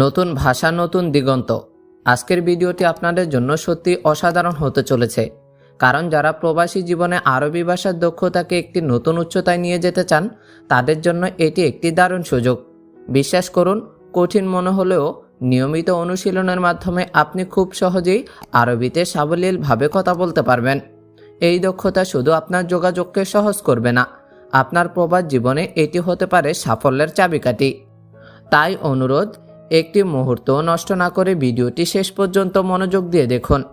নতুন ভাষা, নতুন দিগন্ত। আজকের ভিডিওটি আপনাদের জন্য সত্যি অসাধারণ হতে চলেছে। কারণ যারা প্রবাসী জীবনে আরবি ভাষার দক্ষতাকে একটি নতুন উচ্চতায় নিয়ে যেতে চান, তাদের জন্য এটি একটি দারুণ সুযোগ। বিশ্বাস করুন, কঠিন মনে হলেও নিয়মিত অনুশীলনের মাধ্যমে আপনি খুব সহজেই আরবিতে সাবলীলভাবে কথা বলতে পারবেন। এই দক্ষতা শুধু আপনার যোগাযোগকে সহজ করবে না, আপনার প্রবাস জীবনে এটি হতে পারে সাফল্যের চাবিকাঠি। তাই অনুরোধ একটি মুহূর্ত নষ্ট না করে ভিডিওটি শেষ পর্যন্ত মনোযোগ দিয়ে দেখুন।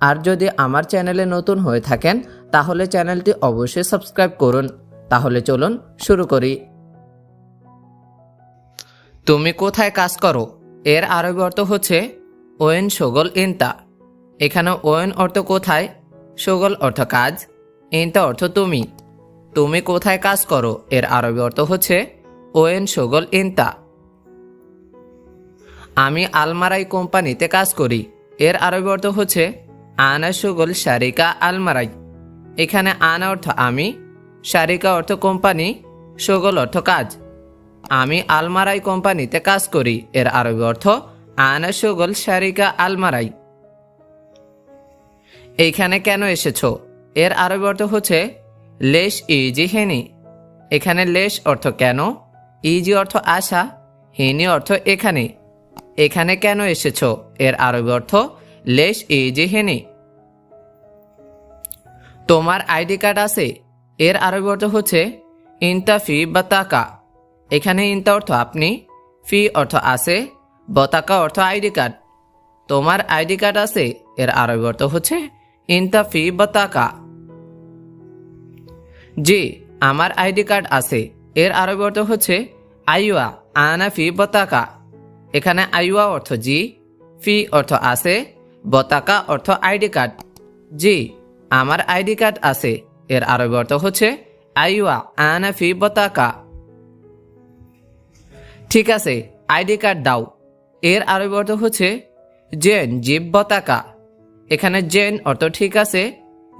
আর যদি আমার চ্যানেলে নতুন হয়ে থাকেন, তাহলে চ্যানেলটি অবশ্যই সাবস্ক্রাইব করুন। তাহলে চলুন শুরু করি। তুমি কোথায় কাজ করো? এর আরবি অর্থ হচ্ছে, ওয়েন সগল ইনতা। এখানে ওয়েন অর্থ কোথায়? সগল অর্থ কাজ, ইনতা অর্থ তুমি। তুমি কোথায় কাজ করো? এর আরবি অর্থ হচ্ছে, ওয়েন সগল ইনতা। আমি আলমারাই কোম্পানিতে কাজ করি। এর আরবি অর্থ হচ্ছে, আনা সুগল শারিকা আলমারাই। এখানে আনা অর্থ আমি সারিকা অর্থ কোম্পানি সুগল অর্থ কাজ। আমি আলমারাই কোম্পানিতে কাজ করি। এর আরবি অর্থ, আনা সুগল শারিকা আলমারাই। এইখানে কেন এসেছ? এর আরবি অর্থ হচ্ছে, লেশ ইজি হেনি। এখানে লেশ অর্থ কেন? ইজি অর্থ আশা, হেনি অর্থ এখানে। এখানে কেন এসেছ? এর আরবি অর্থ, লেশ ইজি হেনি তোমার আইডি কার্ড আছে? এর আরবি অর্থ হচ্ছে, ইনতা ফি বাতাকা এখানে ইনতা অর্থ আপনি, ফি অর্থ আছে, বতাকা অর্থ আইডি কার্ড। তোমার আইডি কার্ড আছে? এর আরবি অর্থ হচ্ছে, ইনতা ফি বাতাকা জি, আমার আইডি কার্ড আছে। এর আরবি অর্থ হচ্ছে আইওয়া আনা ফি বতাকা এখানে আইওয়া অর্থ জি, ফি অর্থ আছে, বতাকা অর্থ আইডি কার্ড। জি, আমার আইডি কার্ড আছে, এর আরবি অর্থ হচ্ছে আইওয়া, আনা ফি বতাকা। ঠিক আছে, আইডি কার্ড দাও। এর আরবি অর্থ হচ্ছে জেন, জীব বতাকা। এখানে জেন অর্থ ঠিক আছে,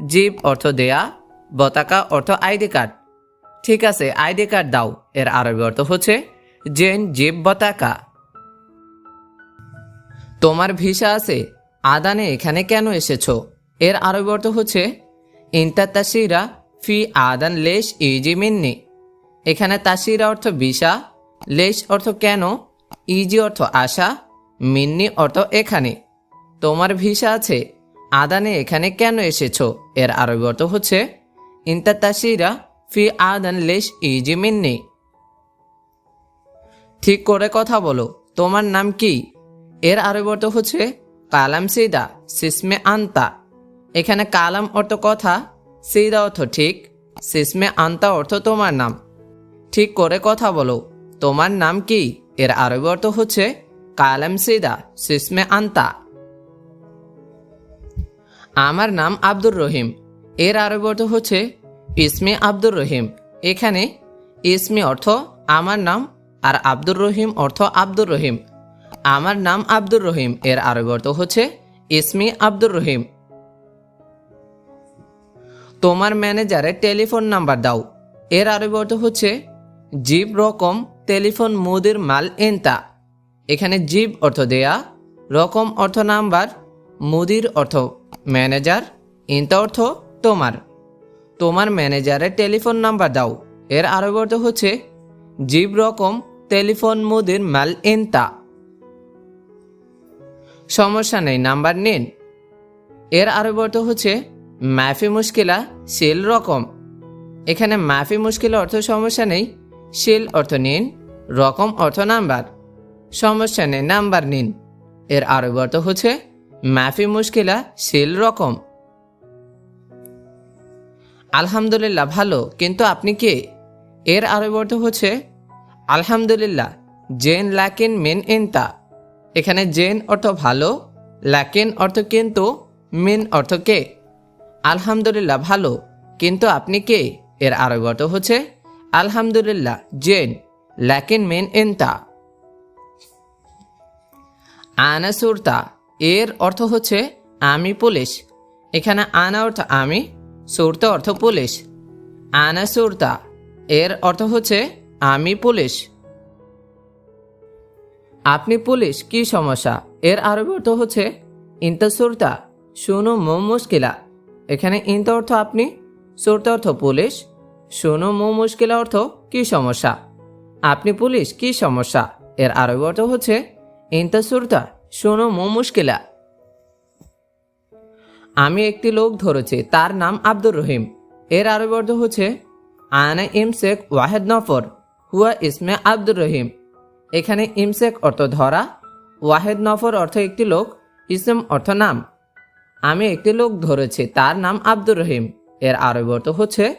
জীব অর্থ দেয়া, বতাকা অর্থ আইডি কার্ড। ঠিক আছে, আইডি কার্ড দাও, এর আরবি অর্থ হচ্ছে জেন, জীব বতাকা। তোমার ভিসা আছে? আদানে এখানে কেন এসেছ? এর আরবি অর্থ হচ্ছে ইন্তা তাসিরা ফি আদান লেশ ইজি মিন্নি। এখানে তাসিরা অর্থ ভিসা, লেশ অর্থ কেন, ইজি অর্থ আশা মিন্নি অর্থ এখানে। তোমার ভিসা আছে, আদানে এখানে কেন এসেছ? এর আরবি অর্থ হচ্ছে ইন্তা তাসিরা ফি আদান লেশ ইজি মিন্নি। ঠিক করে কথা বলো, তোমার নাম কি? এর আরবি অর্থ হচ্ছে, কালাম সিদা, সিসমে আন্তা। এখানে কালাম অর্থ কথা, সিদা অর্থ ঠিক, সিসমে আন্তা অর্থ তোমার নাম। ঠিক করে কথা বলো, তোমার নাম কি? এর আরবি অর্থ হচ্ছে, কালাম সিদা, সিসমে আন্তা। আমার নাম আব্দুর রহিম। এর আরবি অর্থ হচ্ছে, ইসমে আব্দুর রহিম। এখানে, ইসমি অর্থ আমার নাম, আর আব্দুর রহিম অর্থ আব্দুর রহিম। আমার নাম আব্দুর রহিম, এর আরবি অর্থ হচ্ছে ইসমি আব্দুর রহিম। তোমার ম্যানেজারের টেলিফোন নাম্বার দাও, এর আরবি অর্থ হচ্ছে জিব রকম টেলিফোন মুদির মাল এনতা। এখানে জিব অর্থ দেয়া, রকম অর্থ নাম্বার, মুদির অর্থ ম্যানেজার ইনতা অর্থ তোমার। তোমার ম্যানেজারের টেলিফোন নাম্বার দাও, এর আরবি অর্থ হচ্ছে জিব রকম টেলিফোন মুদির মাল এনতা। সমস্যা নেই, নাম্বার নিন। এর আরবি অর্থ হচ্ছে ম্যাফি মুশকিলা সেল রকম। এখানে ম্যাফি মুশকিল অর্থ সমস্যা নেই সেল অর্থ নিন, রকম অর্থ নাম্বার। সমস্যা নেই, নাম্বার নিন। এর আরবি অর্থ হচ্ছে ম্যাফি মুশকিলা সেল রকম। আলহামদুলিল্লাহ, ভালো। কিন্তু আপনি কে? এর আরবি অর্থ হচ্ছে, আলহামদুলিল্লাহ, জেন লাকিন মেন ইনতা। এখানে জেন অর্থ ভালো লাকিন অর্থ কিন্তু মিন অর্থ কে? আলহামদুলিল্লাহ ভালো, কিন্তু আপনি কে? এর আরবি অর্থ হচ্ছে আলহামদুলিল্লাহ, জেন লাকিন মেন এনতা। আনা সুরতা, এর অর্থ হচ্ছে আমি পুলিশ। এখানে আনা অর্থ আমি, সুরতা অর্থ পুলিশ। আনা সুরতা, এর অর্থ হচ্ছে আমি পুলিশ। আপনি পুলিশ, কি সমস্যা? এর আরবি অর্থ হচ্ছে ইন্তা সুরতা শুনো মো মুশকিলা। এখানে ইন্তা অর্থ আপনি, সুরতা অর্থ পুলিশ। শুনো মো মুশকিলা অর্থ, কি সমস্যা? আপনি পুলিশ, কি সমস্যা? এর আরবি অর্থ হচ্ছে ইন্তা সুরতা শুনো মো মুশকিলা। আমি একটি লোক ধরেছি, তার নাম আব্দুর রহিম। এর আরবি অর্থ হচ্ছে, আনা ইমসেক ওয়াহেদ নফর, হুয়া ইসমে আব্দুর রহিম। এখানে ইমসেক অর্থ ধরা, ওয়াহেদ নফর অর্থ একটি লোক, ইসম অর্থ নাম। আমি একটি লোক ধরেছি, তার নাম আব্দুর রহিম। এর আরবি অর্থ হচ্ছে,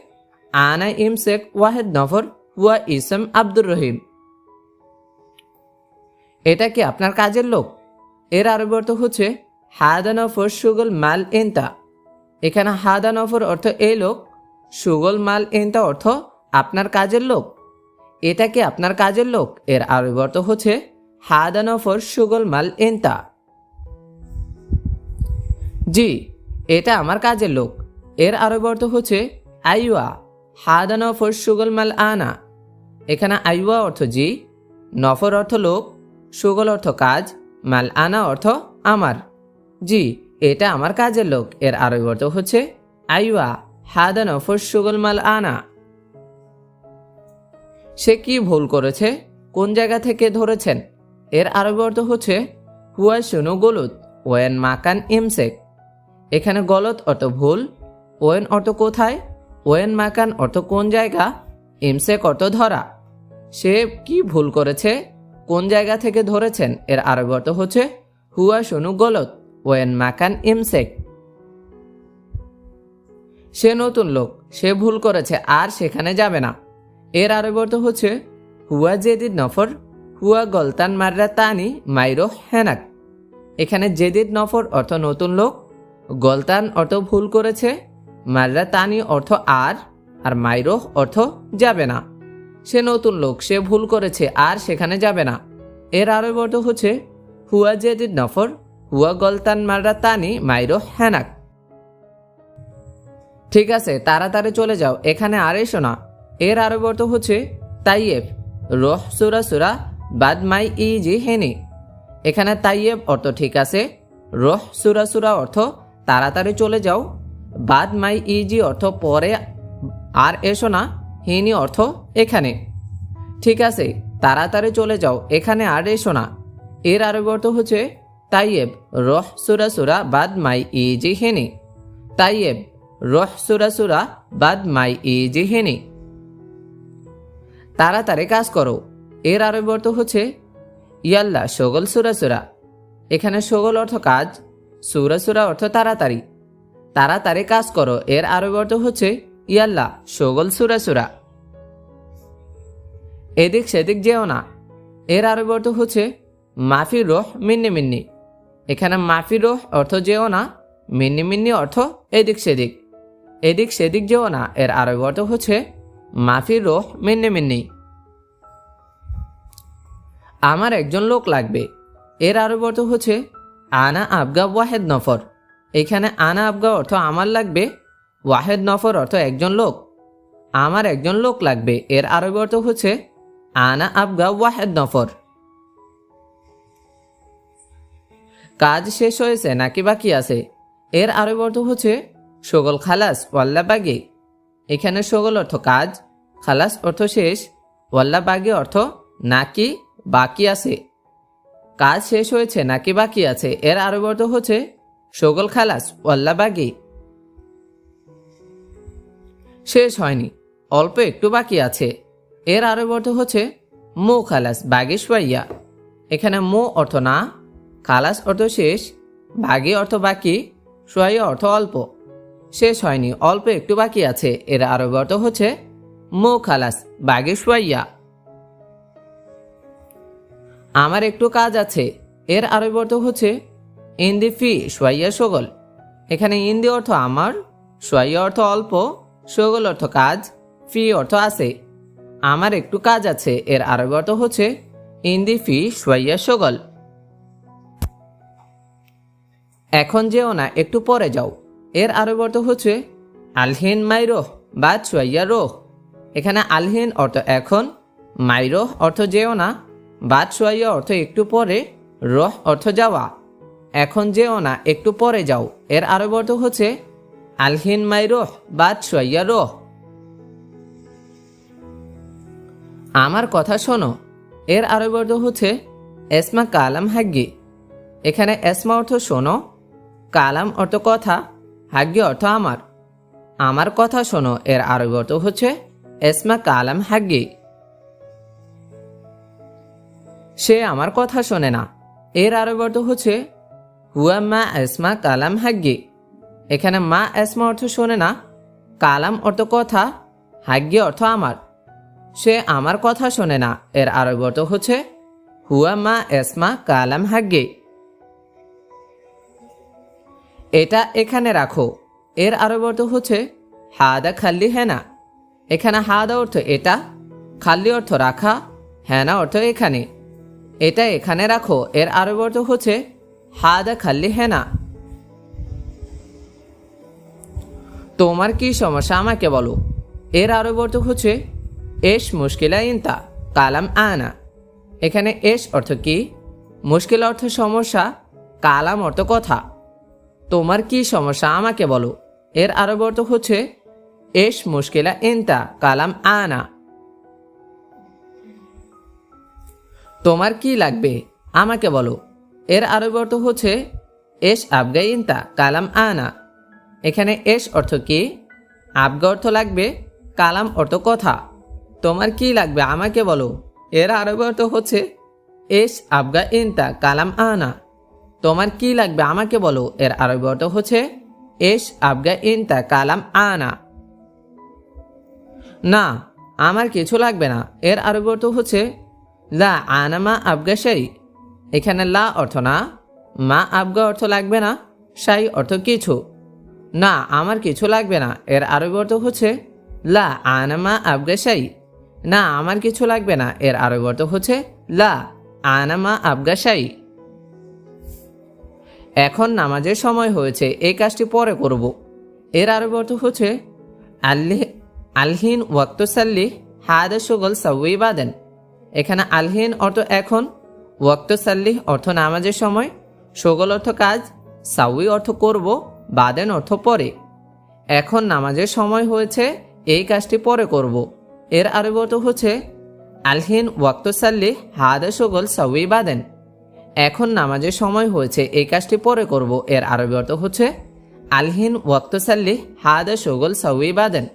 আনা ইমসেক ওয়াহেদ নফর হুয়া ইসম আব্দুর রহিম। এটা কি আপনার কাজের লোক? এর আরবি অর্থ হচ্ছে, হাদা নফর সুগল মাল ইনতা এখানে হাদা নফর অর্থ এই লোক, সুগল মাল ইনতা অর্থ আপনার কাজের লোক। এটা কি আপনার কাজের লোক? এর অর্থ হচ্ছে হাদা নফর সুগল মাল ইনতা জি, এটা আমার কাজের লোক। এর অর্থ হচ্ছে আইওয়া হাদা নফর সুগল মাল আনা। এখানে আইওয়া অর্থ জি, নফর অর্থ লোক, সুগল অর্থ কাজ, মাল আনা অর্থ আমার। জি, এটা আমার কাজের লোক। এর অর্থ হচ্ছে আইওয়া হাদা নফর সুগল মাল আনা। সে কি ভুল করেছে? কোন জায়গা থেকে ধরেছেন? এর আরবি অর্থ হচ্ছে, হুয়া শুনু গলুত ওয়েন মাকান ইমসেক। এখানে গলত অর্থ ভুল, ওয়েন অর্থ কোথায়? ওয়েন মাকান অর্থ কোন জায়গা? ইমসেক অর্থ ধরা। সে কি ভুল করেছে? কোন জায়গা থেকে ধরেছেন? এর আরবি অর্থ হচ্ছে, হুয়া শুনু গলত ওয়েন মাকান ইমসেক। সে নতুন লোক, সে ভুল করেছে, আর সেখানে যাবে না। এর আরবি অর্থ হচ্ছে হুয়া জেদিদ নফর, হুয়া গলতান মাররা তানি, মাইরো হেনাক। এখানে জেদিদ নফর অর্থ নতুন লোক, গলতান অর্থ ভুল করেছে, মাররা তানি অর্থ আর আর মাইরো অর্থ যাবে না। সে নতুন লোক, সে ভুল করেছে, আর সেখানে যাবে না। এর আরবি অর্থ হচ্ছে হুয়া জেদিদ নফর, হুয়া গলতান মাররা তানি, মাইরো হেনাক। ঠিক আছে, তাড়াতাড়ি চলে যাও, এখানে আর এসো না। এর আরবি অর্থ হচ্ছে তাইয়েব। রহ, সুরা সুরা, বাদ মাই, ই, জি, হেনি। এখানে তাইয়েব অর্থ ঠিক আছে। রহ, সুরা সুরা অর্থ তাড়াতাড়ি চলে যাও। বাদ মাই, ই, জি অর্থ পরে আর এসো না। হিনি অর্থ এখানে। ঠিক আছে, তাড়াতাড়ি চলে যাও। এখানে আর এসো না। এর আরবি অর্থ হচ্ছে তাইয়েব। রহ, সুরা সুরা, বাদ মাই, ই, জি, হেনি। তাইয়েব। রহ, সুরা সুরা, বাদ মাই, ই, জি, হেনি। তাড়াতাড়ি কাজ করো। এর আরবি অর্থ হচ্ছে, ইয়াল্লা, সগল সুরা সুরা। এখানে সগল অর্থ কাজ, সুরা সুরা অর্থ তাড়াতাড়ি। তাড়াতাড়ি কাজ করো, এর আরবি অর্থ হচ্ছে, ইয়াল্লা, সগল সুরা সুরা। এদিক সেদিক যেও না। এর আরবি অর্থ হচ্ছে, মাফি রোহ মিন্নি মিন্নি। এখানে মাফি রোহ অর্থ যেও না, মিন্নি মিন্নি অর্থ এদিক সেদিক। এদিক সেদিক যেও না, এর আরবি অর্থ হচ্ছে মাফি রোহ মিন্নি মিন্নি আমার একজন লোক লাগবে। এর আরবি অর্থ হচ্ছে আনা আবগা ওয়াহেদ নফর। এখানে আনা আবগা অর্থ আমার লাগবে, ওয়াহেদ নফর অর্থ একজন লোক। আমার একজন লোক লাগবে, এর আরবি অর্থ হচ্ছে আনা আবগা ওয়াহেদ নফর। কাজ শেষ হয়েছে, নাকি বাকি আছে? এর আরবি অর্থ হচ্ছে সগল খালাস, ওয়াল্লা বাগে। এখানে সগল অর্থ কাজ খালাস অর্থ শেষ। ওয়াল্লা বাগে অর্থ, নাকি বাকি আছে? কাজ শেষ হয়েছে, নাকি বাকি আছে? এর আরবি অর্থ হচ্ছে, সগল খালাস, ওয়াল্লা বাগি। শেষ হয়নি, অল্প একটু বাকি আছে। এর আরবি অর্থ হচ্ছে, মো খালাস বাগে এখানে মো অর্থ না, খালাস অর্থ শেষ, বাগে অর্থ বাকি, সোয়াইয়া অর্থ অল্প। শেষ হয়নি, অল্প একটু বাকি আছে, এর আরবি অর্থ হচ্ছে মো খালাস বাগে সোয়াইয়া আমার একটু কাজ আছে। এর আরবি অর্থ হচ্ছে ইন্দি ফি সোয়াইয়া সগল। এখানে ইন্দি অর্থ আমার, সোয়াইয়া অর্থ অল্প, সগল অর্থ কাজ, ফি অর্থ আছে। আমার একটু কাজ আছে। এর আরবি অর্থ হচ্ছে ইন্দি ফি সোয়াইয়া সগল। এখন যেও না, একটু পরে যাও। এর আরবি অর্থ হচ্ছে আলহিন মাইরোহ বা সোয়াইয়া রোহ। এখানে আলহিন অর্থ এখন মাইরোহ অর্থ যেও না বাদ সোয়াইয়া অর্থ একটু পরে, রহ অর্থ যাওয়া, এখন যেও না, একটু পরে যাও। এর আরব অর্থ হচ্ছে আলহিন মাই রোহ বাদ সোয়াইয়া রোহ। আমার কথা শোনো, এর আরব অর্থ হচ্ছে এসমা কালাম হাগ্গি। এখানে এসমা অর্থ শোনো, কালাম অর্থ কথা, হাগ্গি অর্থ আমার। আমার কথা শোনো, এর আরব অর্থ হচ্ছে এসমা কালাম হাগ্গি। সে আমার কথা শোনে না। এর আরব অর্থ হচ্ছে, হুয়া মা এসমা কালাম হাগ্গি। এখানে মা এসমা অর্থ শোনে না, কালাম অর্থ কথা, হাগ্গি অর্থ আমার। সে আমার কথা শোনে না। এর আরব অর্থ হচ্ছে, হুয়া মা এসমা কালাম হাগ্গি। এটা এখানে রাখো। এর আরব অর্থ হচ্ছে, হাদা খাল্লি হেনা। এখানে হাদা অর্থ এটা খাল্লি অর্থ রাখা হেনা অর্থ এখানে। এটা এখানে রাখো, এর আরব অর্থ হচ্ছে হাদা খাল্লি হেনা তোমার কি সমস্যা আমাকে বলো। এর আরব অর্থ হচ্ছে এস মুশকিলা ইনতা, কালাম আনা। এখানে এস অর্থ কি? মুশকিল অর্থ সমস্যা, কালাম অর্থ কথা। তোমার কি সমস্যা আমাকে বলো। এর আরব অর্থ হচ্ছে এস মুশকিলা ইনতা, কালাম আনা। তোমার কি লাগবে? আমাকে বলো। এর আরব অর্থ হচ্ছে এস আবগা ইনতা, কালাম আনা। এখানে এস অর্থ কি? আবগা অর্থ লাগবে, কালাম অর্থ কথা। তোমার কি লাগবে? আমাকে বলো। এর আরব অর্থ হচ্ছে এস আবগা ইনতা, কালাম আনা। তোমার কি লাগবে? আমাকে বলো। এর আরব অর্থ হচ্ছে এস আবগা ইনতা, কালাম আনা। না, আমার কিছু লাগবে না। এর আরব অর্থ হচ্ছে, লা আনামা আবগা শাই। এখানে লা অর্থ না, মা আবগা অর্থ লাগবে না, শাই অর্থ কিছু। না, আমার কিছু লাগবে না। এর আরবি অর্থ হচ্ছে, লা আনামা আবগা শাই। না, আমার কিছু লাগবে না। এর আরবি অর্থ হচ্ছে, লা আনামা আবগা শাই। এখন নামাজের সময় হয়েছে, এই কাজটি পরে করব। এর আরবি অর্থ হচ্ছে, আল্লি আলহিন ওয়াক্তসাল্লি হাদা সুগল সাউই বাদেন। এখানে আলহিন অর্থ এখন, ওয়াক্তসাল্লি অর্থ নামাজের সময়, সুগল অর্থ কাজ, সাউই অর্থ করব, বাদেন অর্থ পরে। এখন নামাজের সময় হয়েছে, এই কাজটি পরে করব। এর আরবি অর্থ হচ্ছে, আলহিন ওয়াক্তসাল্লি হাদা সুগল সাউই বাদেন। এখন নামাজের সময় হয়েছে, এই কাজটি পরে করব। এর আরবি অর্থ হচ্ছে, আলহিন ওয়াক্তসাল্লি হাদা সুগল সাউই বাদেন।